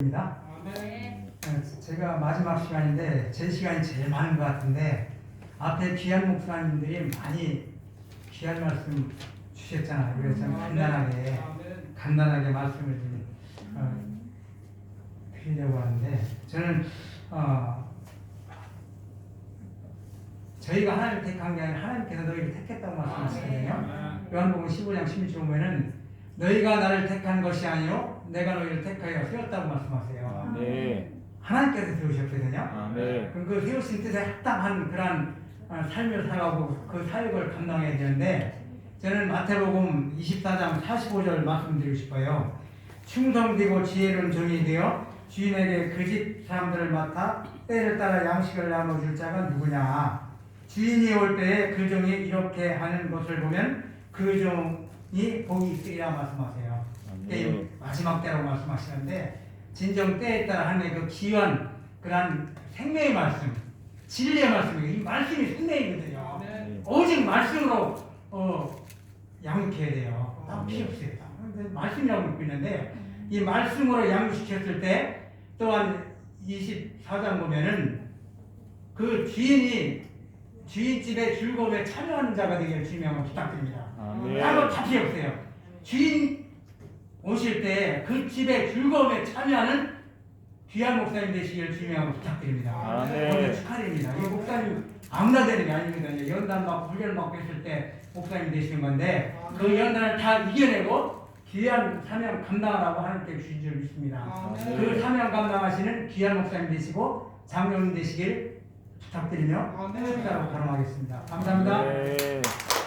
입니다. 네. 어, 제가 마지막 시간인데 제 시간이 제일 많은 것 같은데 앞에 귀한 목사님들이 많이 귀한 말씀 주셨잖아요. 그래서 좀 간단하게 간단하게 말씀을 좀 어, 드리려고 하는데 저는 어, 저희가 하나님 택한 게 아니라 하나님께서 너희를 택했다고 말씀하시거든요. 요한복음 15장 16절 보면은 너희가 나를 택한 것이 아니요 내가 너희를 택하여 세웠다고 말씀하세요. 네. 하나님께서 세우셨거든요. 아, 네. 그럼 그 세우신 뜻에 합당한 그런 어, 삶을 살아가고 그 사역을 감당해야 되는데 저는 마태복음 24장 45절 말씀드리고 싶어요. 충성되고 지혜로운 종이 되어 주인에게 그 집 사람들을 맡아 때를 따라 양식을 나눠줄 자가 누구냐? 주인이 올 때에 그 종이 이렇게 하는 것을 보면 그 종 이 복이 있으리라 말씀하세요. 때의 네. 마지막 때라고 말씀하시는데 진정 때에 따라 하나님의 그 기원 그런 생명의 말씀 진리의 말씀이 이 말씀이 생명이거든요. 네. 오직 말씀으로 어, 양육해야 돼요. 다 필요 없어요. 근데 말씀이라고 믿고 있는데 이 말씀으로 양육시켰을 때 또한 24장 보면은 그 주인이 주인 집의 즐거움에 참여하는 자가 되기를 주님의 한번 부탁드립니다. 아, 네. 따로 다 필요 없어요. 주인 오실 때 그 집의 즐거움에 참여하는 귀한 목사님 되시기를 주님하고 부탁드립니다. 아, 네. 오늘 축하드립니다. 이 목사님 아무나 되는 게 아닙니다. 연단 받고 훈련 받고 했을 때 목사님 되시는 건데 그 연단을 다 이겨내고 귀한 사명 감당하라고 하나님께 주신 줄 믿습니다. 아, 네. 그 사명 감당하시는 귀한 목사님 되시고 장로님 되시길 부탁드리며 아, 네. 축사로 발언하겠습니다. 감사합니다. 네.